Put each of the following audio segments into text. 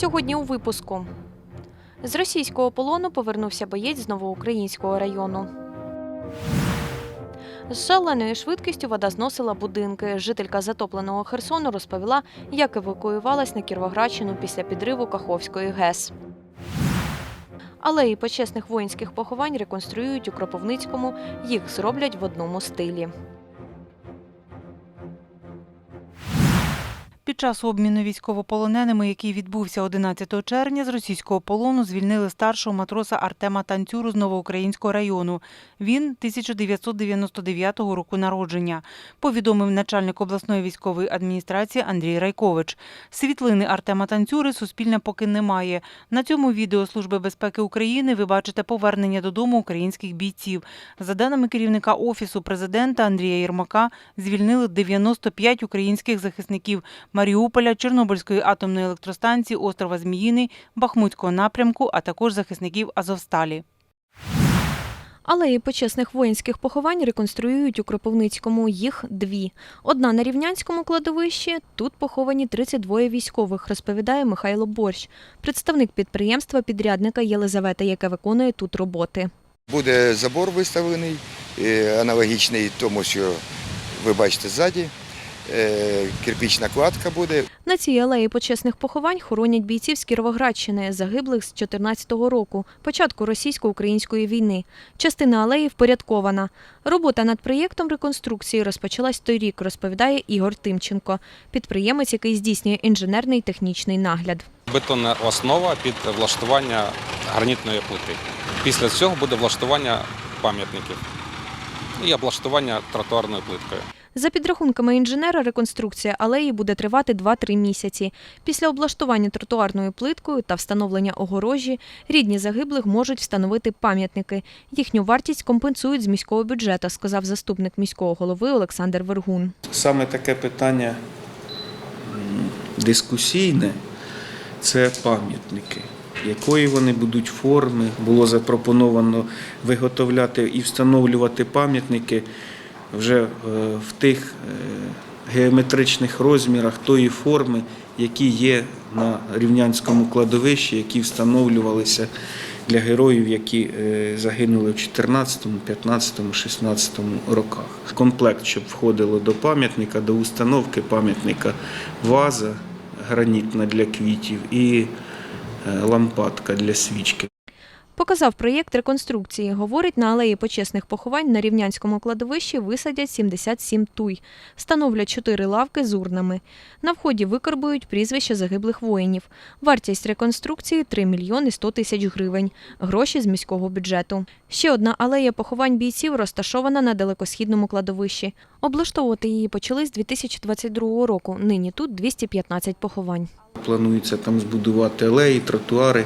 Сьогодні у випуску. З російського полону повернувся боєць з Новоукраїнського району. З шаленою швидкістю вода зносила будинки. Жителька затопленого Херсону розповіла, як евакуювалась на Кіровоградщину після підриву Каховської ГЕС. Алеї почесних воїнських поховань реконструюють у Кропивницькому. Їх зроблять в одному стилі. Час обміну військовополоненими, який відбувся 11 червня, з російського полону звільнили старшого матроса Артема Танцюру з Новоукраїнського району. Він 1999 року народження, повідомив начальник обласної військової адміністрації Андрій Райкович. Світлини Артема Танцюри Суспільне поки немає. На цьому відео Служби безпеки України ви бачите повернення додому українських бійців. За даними керівника офісу президента Андрія Єрмака, звільнили 95 українських захисників Маріуполя, Чорнобильської атомної електростанції, острова Зміїний, Бахмутського напрямку, а також захисників Азовсталі. Алеї почесних воїнських поховань реконструюють у Кропивницькому. Їх дві. Одна на Рівнянському кладовищі. Тут поховані 32 військових, розповідає Михайло Борщ, представник підприємства підрядника Єлизавета, яке виконує тут роботи. Буде забор виставлений, е, аналогічний тому, що ви бачите ззаді. Е, Кирпічна кладка буде. На цій алеї почесних поховань хоронять бійців з Кіровоградщини, загиблих з 14-го року, початку російсько-української війни. Частина алеї впорядкована. Робота над проєктом реконструкції розпочалась торік, розповідає Ігор Тимченко, підприємець, який здійснює інженерний і технічний нагляд. Бетонна основа під влаштування гранітної плити. Після цього буде влаштування пам'ятників і облаштування тротуарною плиткою. За підрахунками інженера, реконструкція алеї буде тривати 2-3 місяці. Після облаштування тротуарною плиткою та встановлення огорожі рідні загиблих можуть встановити пам'ятники. Їхню вартість компенсують з міського бюджету, сказав заступник міського голови Олександр Вергун. Саме таке питання дискусійне це пам'ятники. Якої вони будуть форми, було запропоновано виготовляти і встановлювати пам'ятники вже е, в тих е, геометричних розмірах тої форми, які є на рівнянському кладовищі, які встановлювалися для героїв, які е, загинули в 14, 15, 16 роках. Комплект, щоб входило до пам'ятника, до установки пам'ятника ваза гранітна для квітів і лампадка для свічки. Показав проєкт реконструкції. Говорить, на алеї почесних поховань на Рівнянському кладовищі висадять 77 туй. Встановлять чотири лавки з урнами. На вході викарбують прізвища загиблих воїнів. Вартість реконструкції 3 мільйони 100 тисяч гривень. Гроші з міського бюджету. Ще одна алея поховань бійців розташована на далекосхідному кладовищі. Облаштовувати її почали з 2022 року. Нині тут 215 поховань. Планується там збудувати алеї, тротуари,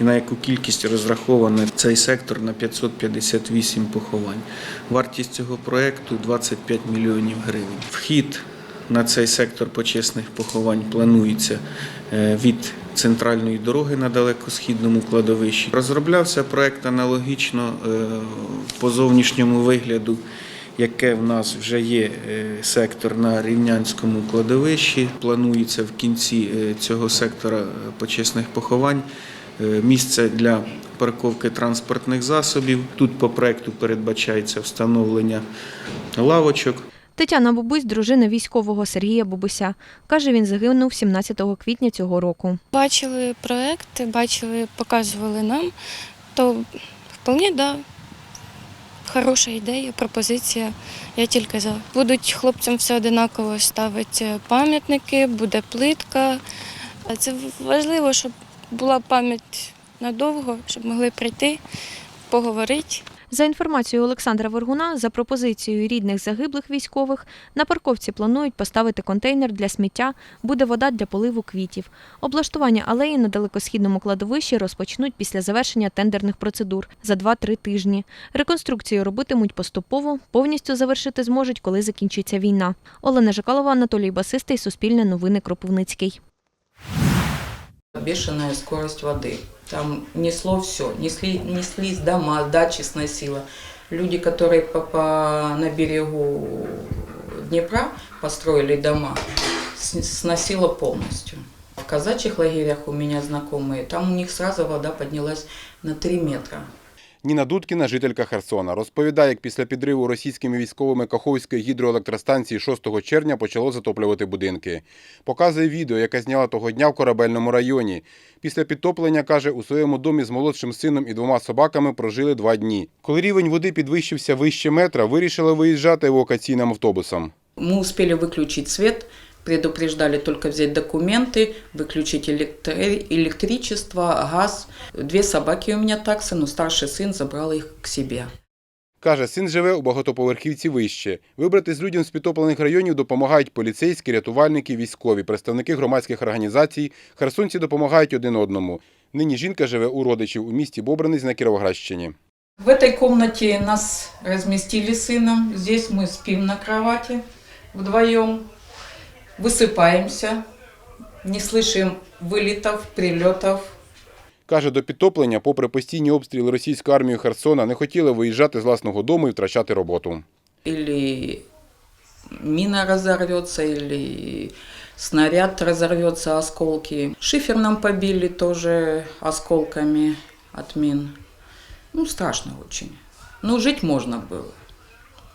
і на яку кількість розрахований цей сектор на 558 поховань. Вартість цього проєкту 25 мільйонів гривень. Вхід на цей сектор почесних поховань планується е, від центральної дороги на далекосхідному кладовищі. Розроблявся проєкт аналогічно е, по зовнішньому вигляду яке в нас вже є е, сектор на рівнянському кладовищі. Планується в кінці е, цього сектора е, почесних поховань місце для парковки транспортних засобів. Тут по проекту передбачається встановлення лавочок. Тетяна Бубусь – дружина військового Сергія Бубуся. Каже, він загинув 17 квітня цього року. Бачили проекти, бачили, показували нам, то вполне да, хороша ідея, пропозиція. Я тільки за. Будуть хлопцям все одинаково ставити пам'ятники, буде плитка. Це важливо, щоб була пам'ять надовго, щоб могли прийти, поговорити. За інформацією Олександра Вергуна, за пропозицією рідних загиблих військових, на парковці планують поставити контейнер для сміття, буде вода для поливу квітів. Облаштування алеї на далекосхідному кладовищі розпочнуть після завершення тендерних процедур за 2-3 тижні. Реконструкцію робитимуть поступово, повністю завершити зможуть, коли закінчиться війна. Олена Жикалова, Анатолій Басистий, Суспільне новини Кропивницький. Бешеная скорость воды. Там несло все. Несли, неслись дома, дачи сносило. Люди, которые по, по, на берегу Днепра построили дома, сносило полностью. в казачьих лагерях у меня знакомые, там у них сразу вода поднялась на 3 метра. Ніна Дудкіна, жителька Херсона, розповідає, як після підриву російськими військовими Каховської гідроелектростанції 6 червня почало затоплювати будинки. Показує відео, яке зняла того дня в корабельному районі. Після підтоплення, каже, у своєму домі з молодшим сином і двома собаками прожили два дні. Коли рівень води підвищився вище метра, вирішили виїжджати евакуаційним автобусом. Мы успели выключить свет, предупреждали только взять документы, выключить электри- электричество, газ. Две собаки у меня таксы, но старший сын забрал их к себе. Каже, син живе у багатоповерхівці вище. Вибратись людям з підтоплених районів допомагають поліцейські, рятувальники, військові, представники громадських організацій. Херсонці допомагають один одному. Нині жінка живе у родичів у місті Бобринець на Кіровоградщині. В этой комнате нас разместили с сыном. Здесь мы спим на кровати вдвоем, высыпаемся, не слышим вылетов, прилетов. Каже, до підтоплення, попри постійні обстріли російської армії Херсона, не хотіли виїжджати з власного дому і втрачати роботу. Или мина разорвется, или снаряд разорвется, осколки. Шифер нам побили тоже осколками от мин. Ну, страшно очень. Но жить можно было.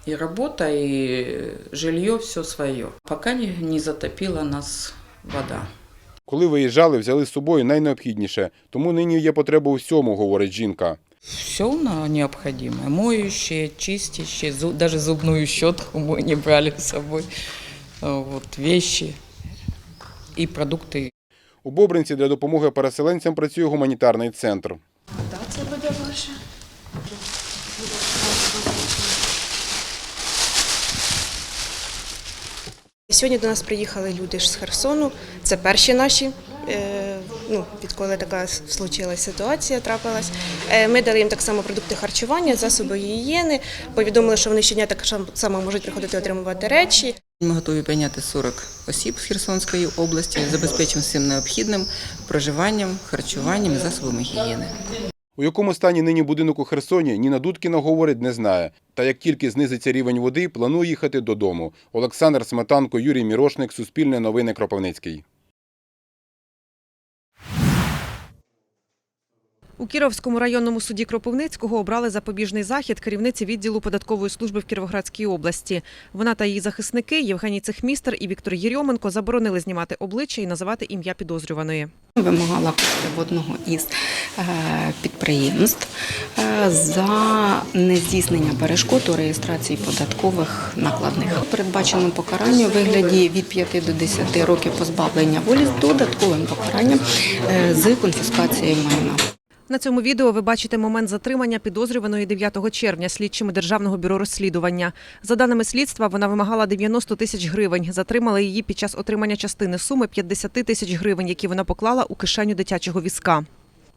И работа, и жилье, все свое. Пока не, не затопила нас вода. Коли виїжджали, взяли з собою найнеобхідніше, тому нині є потреба у всьому, говорить жінка. Все на необходимое. Моющее, чистящее, зу- даже зубную щетку мы не брали с собой. А, Вот, вещи и продукты У Бобринці для допомоги переселенцям працює гуманітарний центр. Сьогодні до нас приїхали люди з Херсону. Це перші наші. е, Ну, відколи така случилась ситуація, трапилась. Е, Ми дали їм так само продукти харчування, засоби гігієни. Повідомили, що вони щодня так само можуть приходити отримувати речі. Ми готові прийняти 40 осіб з Херсонської області, забезпечимо всім необхідним проживанням, харчуванням і засобами гігієни. У якому стані нині будинок у Херсоні, Ніна Дудкіна говорить, не знає. Та як тільки знизиться рівень води, планує їхати додому. Олександр Сметанко, Юрій Мірошник, Суспільне новини Кропивницький. У Кіровському районному суді Кропивницького обрали запобіжний захід керівниці відділу податкової служби в Кіровоградській області. Вона та її захисники Євгеній Цехмістер і Віктор Єрьоменко заборонили знімати обличчя і називати ім'я підозрюваної. Вимагала в одного із е, підприємств е, за нездійснення перешкод у реєстрації податкових накладних. Передбачено покарання у вигляді від 5 до 10 років позбавлення волі з додатковим покаранням е, з конфіскацією майна. На цьому відео ви бачите момент затримання підозрюваної 9 червня слідчими Державного бюро розслідування. За даними слідства, вона вимагала 90 тисяч гривень. Затримали її під час отримання частини суми 50 тисяч гривень, які вона поклала у кишеню дитячого візка.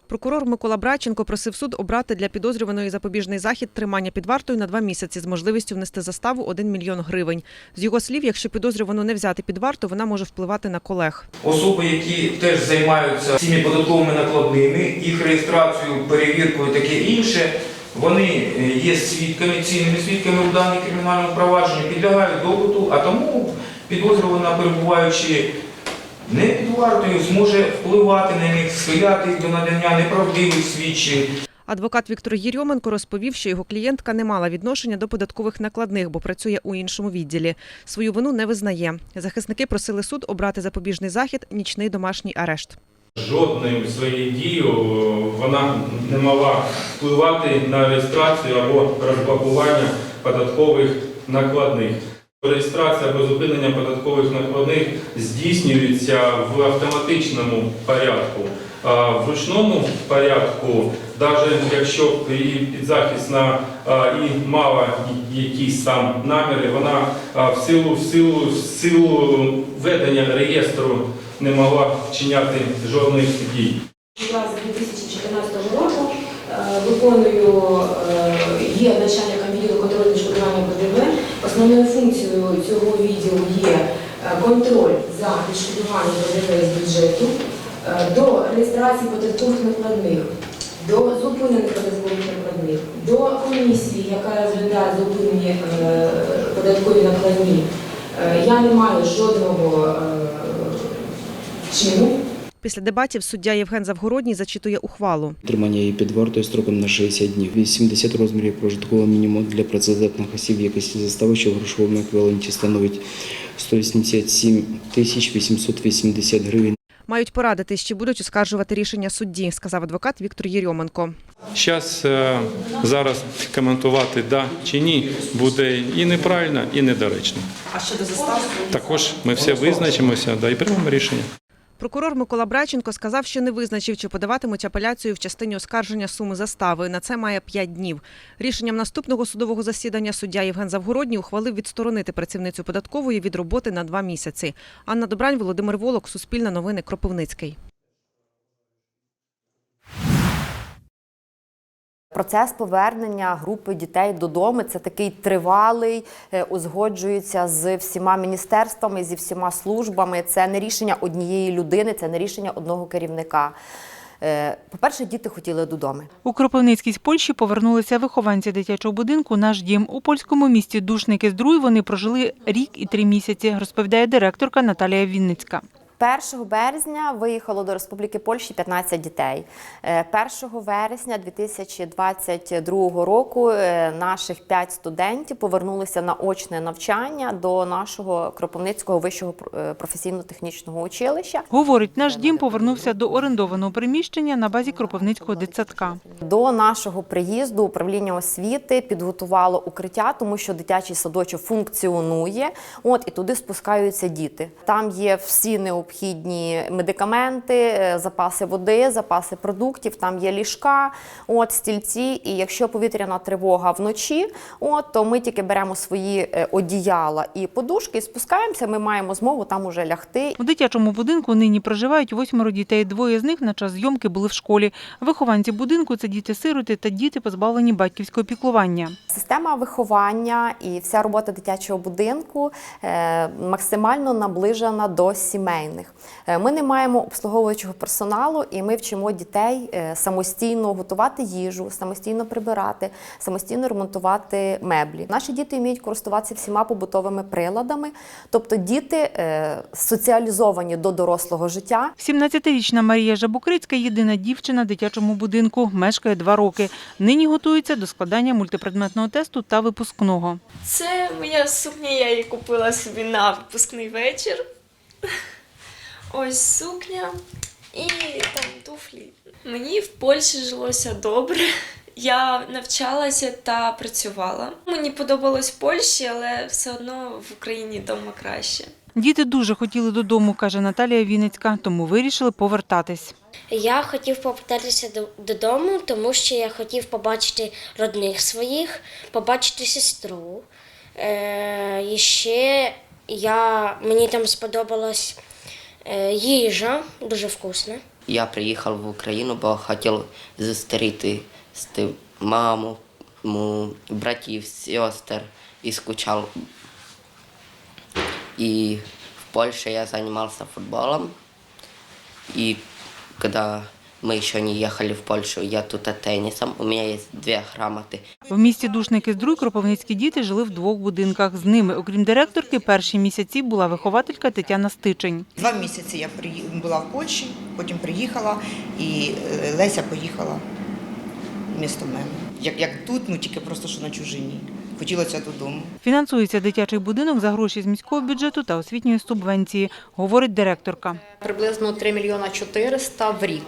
Прокурор Микола Брайченко просив суд обрати для підозрюваної запобіжний захід тримання під вартою на два місяці з можливістю внести заставу 1 мільйон гривень. З його слів, якщо підозрювану не взяти під варту, вона може впливати на колег. Особи, які теж займаються цими податковими накладними, їх реєстрацією, перевіркою, таке інше, вони е, є свідками, цінними свідками в даному кримінальному провадженні, підлягають допиту, а тому підозрювана, перебуваючи не під вартою, зможе впливати на них, схиляти їх до надання неправдивих свідчень. Адвокат Віктор Єрьоменко розповів, що його клієнтка не мала відношення до податкових накладних, бо працює у іншому відділі. Свою вину не визнає. Захисники просили суд обрати запобіжний захід нічний домашній арешт. Жодною своєю дією вона не могла впливати на реєстрацію або розблокування податкових накладних. Реєстрація або зупинення податкових накладних здійснюється в автоматичному порядку. В ручному порядку, навіть якщо підзахисна і мала якісь там наміри, вона в силу, в силу, в силу ведення реєстру не могла вчиняти жодних дій. З 2014 року е, виконую е, є начальником відділу контролю відшкодування ПДВ. Основною функцією цього відділу є е, контроль за відшкодуванням ПДВ з бюджету е, до реєстрації податкових накладних, до зупинених податкових накладних, до комісії, яка розглядає зупинені е, податкові накладні. Я не маю жодного чину Після дебатів суддя Євген Завгородній зачитує ухвалу. Тримання її під вартою строком на 60 днів. 80 розмірів прожиткового мінімуму для працездатних осіб в якості застави, що в грошовому еквіваленті становить 187 тисяч 880 гривень. Мають порадити, чи будуть оскаржувати рішення судді, сказав адвокат Віктор Єрьоменко. Зараз зараз коментувати да чи ні буде і неправильно, і недоречно. А щодо застав? Також ми всі визначимося да, і приймемо рішення. Прокурор Микола Браченко сказав, що не визначив, чи подаватимуть апеляцію в частині оскарження суми застави. На це має 5 днів. Рішенням наступного судового засідання суддя Євген Завгородній ухвалив відсторонити працівницю податкової від роботи на два місяці. Анна Добрань, Володимир Волок, Суспільне новини, Кропивницький. Процес повернення групи дітей додому це такий тривалий, е, узгоджується з всіма міністерствами, зі всіма службами. Це не рішення однієї людини, це не рішення одного керівника. Е, По-перше, діти хотіли додому. У Кропивницькій з Польщі повернулися вихованці дитячого будинку «Наш дім». У польському місті Душники Здруй вони прожили рік і три місяці, розповідає директорка Наталія Вінницька. 1 березня виїхало до Республіки Польщі 15 дітей. Е, 1 вересня 2022 року е, наших 5 студентів повернулися на очне навчання до нашого Кропивницького вищого е, професійно-технічного училища. Говорить, наш дім повернувся до орендованого приміщення на базі Кропивницького дитсадка. До нашого приїзду управління освіти підготувало укриття, тому що дитячий садочок функціонує. От і туди спускаються діти. Там є всі необхідні медикаменти, е, запаси води, запаси продуктів. Там є ліжка, от стільці. І якщо повітряна тривога вночі, от то ми тільки беремо свої е, одіяла і подушки, і спускаємося. Ми маємо змогу там уже лягти. У дитячому будинку нині проживають восьмеро дітей. Двоє з них на час зйомки були в школі. Вихованці будинку це діти-сироти та діти, позбавлені батьківського піклування. Система виховання і вся робота дитячого будинку е, максимально наближена до сімейних. Е, Ми не маємо обслуговуючого персоналу, і ми вчимо дітей е, самостійно готувати їжу, самостійно прибирати, самостійно ремонтувати меблі. Наші діти вміють користуватися всіма побутовими приладами, тобто діти е, соціалізовані до дорослого життя. 17-річна Марія Жабукрицька – єдина дівчина в дитячому будинку, мешкає два роки. Нині готується до складання мультипредметного тесту та випускного. Це моя сукня, я її купила собі на випускний вечір. Ось сукня і там туфлі. Мені в Польщі жилося добре. Я навчалася та працювала. Мені подобалось в Польщі, але все одно в Україні вдома краще. Діти дуже хотіли додому, каже Наталія Вінницька, тому вирішили повертатись. Я хотів повертатися додому, тому що я хотів побачити родних своїх, побачити сестру. Е, і ще я, мені там сподобалась е, їжа, дуже вкусна. Я приїхав в Україну, бо хотів зустріти маму, му, братів, сестер і скучав. И в Польше я занимался футболом. И когда мы еще не ехали в Польшу, я тут теннисом. У меня есть две грамоты. В місті Душники Здруй кропивницькі діти жили в двох будинках. З ними, окрім директорки, перші місяці була вихователька Тетяна Стичень. Два місяці я приї- була в Польщі, потім приїхала, і е, Леся поїхала вмісто мене. Як, як тут, ну тільки просто що на чужині. Хотілося додому. Фінансується дитячий будинок за гроші з міського бюджету та освітньої субвенції, говорить директорка. Приблизно 3 мільйона 400 в рік.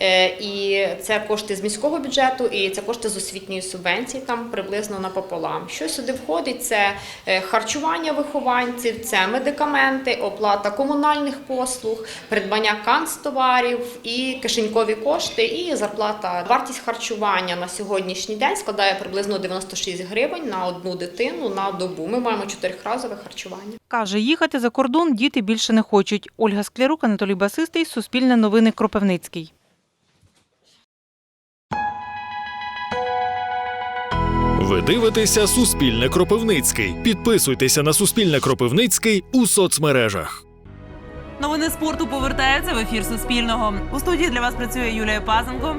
Е, І це кошти з міського бюджету, і це кошти з освітньої субвенції, там приблизно напополам. Що сюди входить? Це е, харчування вихованців, це медикаменти, оплата комунальних послуг, придбання канцтоварів і кишенькові кошти, і зарплата. Вартість харчування на сьогоднішній день складає приблизно 96 гривень на одну дитину на добу. Ми маємо чотирьохразове харчування. Каже, їхати за кордон діти більше не хочуть. Ольга Склярук, Анатолій Басистий, Суспільне новини Кропивницький. Ви дивитеся Суспільне Кропивницький. Підписуйтеся на Суспільне Кропивницький у соцмережах. Новини спорту повертаються в ефір Суспільного. У студії для вас працює Юлія Пазенко.